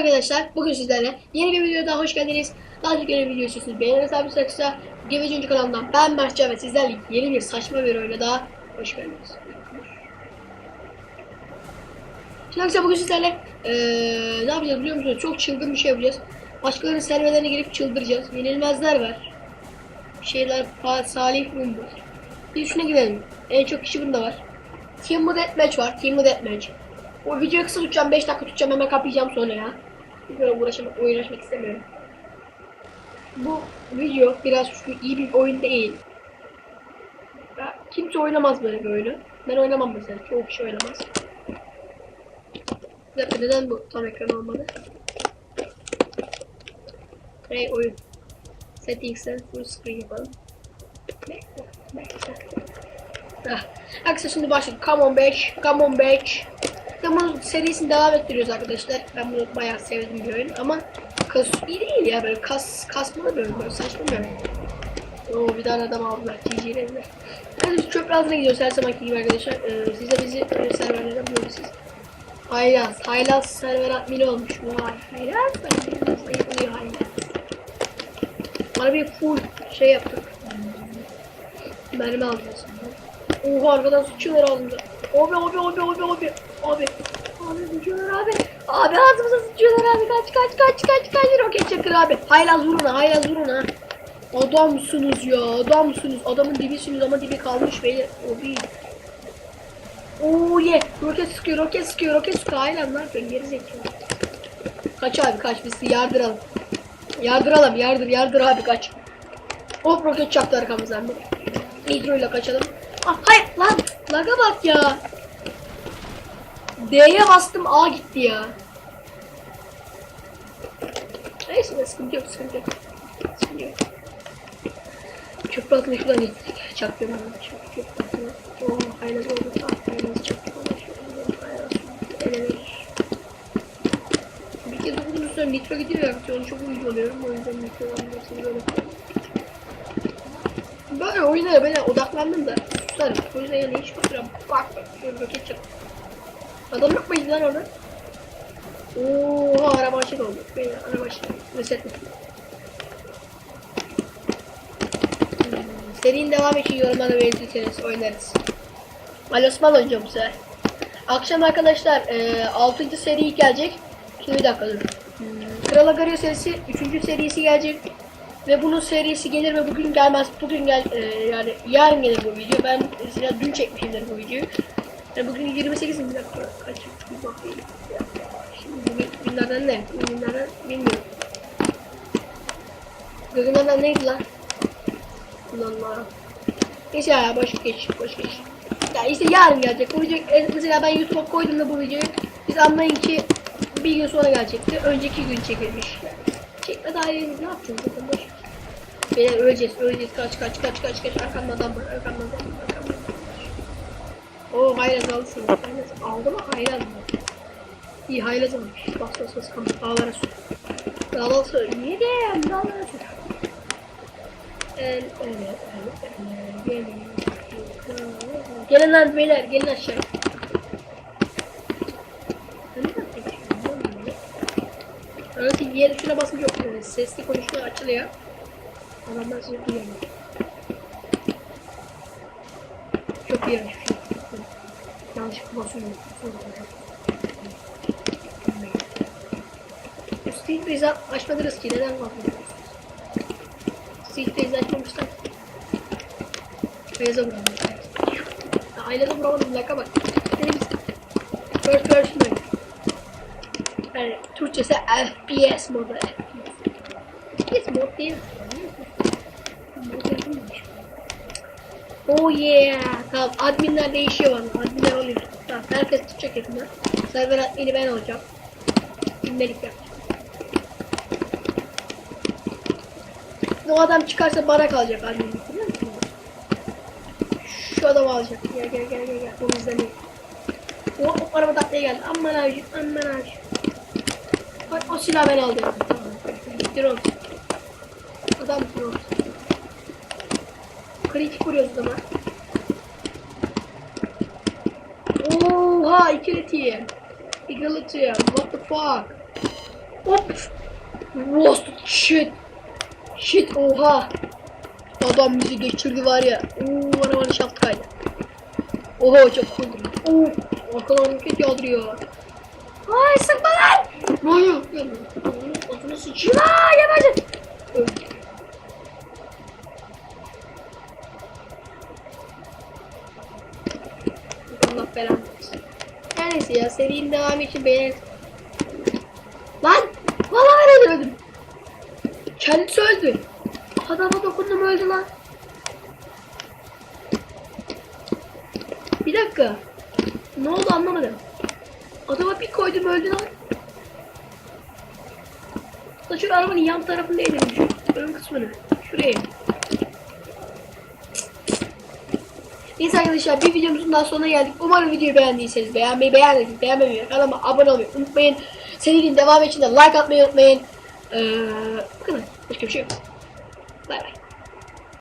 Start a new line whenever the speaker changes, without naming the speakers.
arkadaşlar. Bugün sizlerle yeni bir videoya hoş geldiniz. Daha önce gelen video istiyorsunuz. Saksa. Geveci Oyuncu kanalından ben Mertcan ve sizlerle yeni bir saçma bir oyuna daha hoş geldiniz. Şimdi arkadaşlar bugün sizlerle eee ne yapacağız biliyor musunuz? Çok çılgın bir şey yapacağız. Başkalarının serverlerine girip çıldıracağız. Yenilmezler var. Şeyler Salih Mumbar. Bir şuna girelim. En çok kişi bunda var. Team Deathmatch var. Team Deathmatch. O videoyu kısa tutacağım. 5 dakika tutacağım. Hemen kapayacağım sonra ya. Böyle uğraşmak, uğraşmak istemiyorum. Bu video biraz şu iyi bir oyun değil. Ya, kimse oynamaz böyle bir oyunu. Ben oynamam mesela. Çoğu kişi oynamaz. Bir neden bu tam ekran olmadı? Hey oyun. Settings'ten full screen yapalım. Bekle, bekle. Ah. Arkadaşlar şimdi başladık. Come on bitch, come on bitch. Bunun serisini devam ettiriyoruz arkadaşlar. Ben bunu bayağı sevdim bir oyun ama kas iyi değil ya böyle kas kasmalı bir oyun böyle saçma bir oyun. Oo bir tane adam aldılar. GG'lediler. Hadi biz çöp altına gidiyoruz her zamanki gibi arkadaşlar. Ee, siz de bizi öyle serverlerden bulabilirsiniz. Haylaz. Haylaz server admini olmuş. Vay. Haylaz. Haylaz. Ayıplıyor Haylaz. Arabayı full şey yaptık. Mermi alacağız. Oha arkadan sıçıyorlar ağzımıza. Abi abi abi abi abi. Abi. Abi sıçıyorlar abi. Abi ağzımıza sıçıyorlar abi. Kaç kaç kaç kaç kaç. Roket çakır abi. Haylaz vurun ha. Haylaz vurun ha. Adamsınız ya. Adamsınız. Adamın dibisiniz ama dibi kalmış beyler. Abi. Oo ye. Roket sıkıyor. Roket sıkıyor. Roket sıkıyor. Haylaz ne yapıyorsun? Geri zekalı. Kaç abi kaç. Biz yardıralım. Yardıralım. Yardır yardır abi kaç. Hop roket çaktı arkamızdan. Nitro ile kaçalım. Ah hayır lan. Laga bak ya. D'ye bastım A gitti ya. Neyse de sıkıntı yok sıkıntı yok. Sıkıntı yok. Köprü altına şuradan gittik. Çaktım ben. Çöp, köprü altına. Oo haylaz oldu. Ah haylaz çaktım. Bir kez okudum sonra nitro gidiyor ya. Onu çok uyuz oluyorum. O yüzden nitro almasını böyle Böyle oyunlara böyle odaklandım da susarım. O yüzden yani hiç kusura bak bak şöyle roket çak. Adam yok muydu lan orada? Oha araba açık oldu. Beni araba açık. Reset mi? Hmm, serinin devam için yorumlara belirtirseniz oynarız. Ali Osman oynayacağım bu sefer. Akşam arkadaşlar e, 6. seri gelecek. Şimdi bir dakika durun. Hmm, Kral Agario serisi 3. serisi gelecek. Ve bunun serisi gelir ve bugün gelmez. Bugün gel e, yani yarın gelir bu video. Ben dün çekmişimdir bu videoyu. Yani bugün 28 bir dakika kaç bir bakayım. Şimdi bugün günlerden ne? Günlerden bilmiyorum. Günlerden neydi lan? Lan. Neyse ya boş geç boş geç. Ya işte yarın gelecek. Bu video e, mesela ben YouTube'a koydum da bu videoyu. Biz anlayın ki bir gün sonra gelecekti. Önceki gün çekilmiş. Çekme daireniz ne yapacağız zaten boş. Beyler öleceğiz öleceğiz kaç kaç kaç kaç kaç arkamda adam var arkamda adam var arkamda adam var. Oo haylaz alsın. Haylaz aldı mı haylaz mı? İyi haylaz almış. Bas bas bas kam dağlara sür. Dağlara sür. Yedim dağlara sür. El el el el gelin. Gelin lan beyler gelin aşağı. Öyle yer şuna basınca yok. Yani sesli konuşma açılıyor. Adamlar sizi duyamıyor. Çok iyi yapmış. Steve Beyza açmadınız ki neden bakmıyorsunuz? Steve Beyza açmamışlar. Beyza vuramadım. Ailede vuramadım. Laka bak. Benim first person oyun. Yani Türkçesi FPS modu. FPS mod değil. Mod yapılmamış. Oh yeah. Tamam adminler değişiyor bana. Adminler oluyor. Tamam herkes tutacak yakında. Server admini ben olacağım. Gündelik yapacağım. O adam çıkarsa bana kalacak musun? Şu adam alacak. Gel gel gel gel gel. Bunu izlemeyin. O, o araba taklaya geldi. Aman abi, aman abi. Bak o silahı ben aldım. Tamam. Drone. Adam drone. Kritik vuruyoruz ama. Oha ikili team. İkili team. What the fuck? Hop. Roast shit. Shit oha. Adam bizi geçirdi var ya. Oo arabanın şaftı kaydı. Oha çok cool. Oo arkadan roket yağdırıyor. Ay sıkma lan. Ne oluyor? Adını sıçıyor. Aa yemedi. Öldü. Belanı versin. Her neyse ya serinin devamı için beğenin. Lan! Vallahi ben öldüm. Kendisi öldü. Adama dokundum öldü lan. Bir dakika. Ne oldu anlamadım. Adama bir koydum öldü lan. Da şu arabanın yan tarafında edelim şu ön kısmını. Şuraya. Neyse arkadaşlar bir videomuzun daha sonuna geldik. Umarım videoyu beğendiyseniz beğenmeyi beğendiyseniz beğenmeyi kanalıma abone olmayı unutmayın. Serinin devamı için de like atmayı unutmayın. Ee, bu kadar. Başka bir şey yok. Bay bay.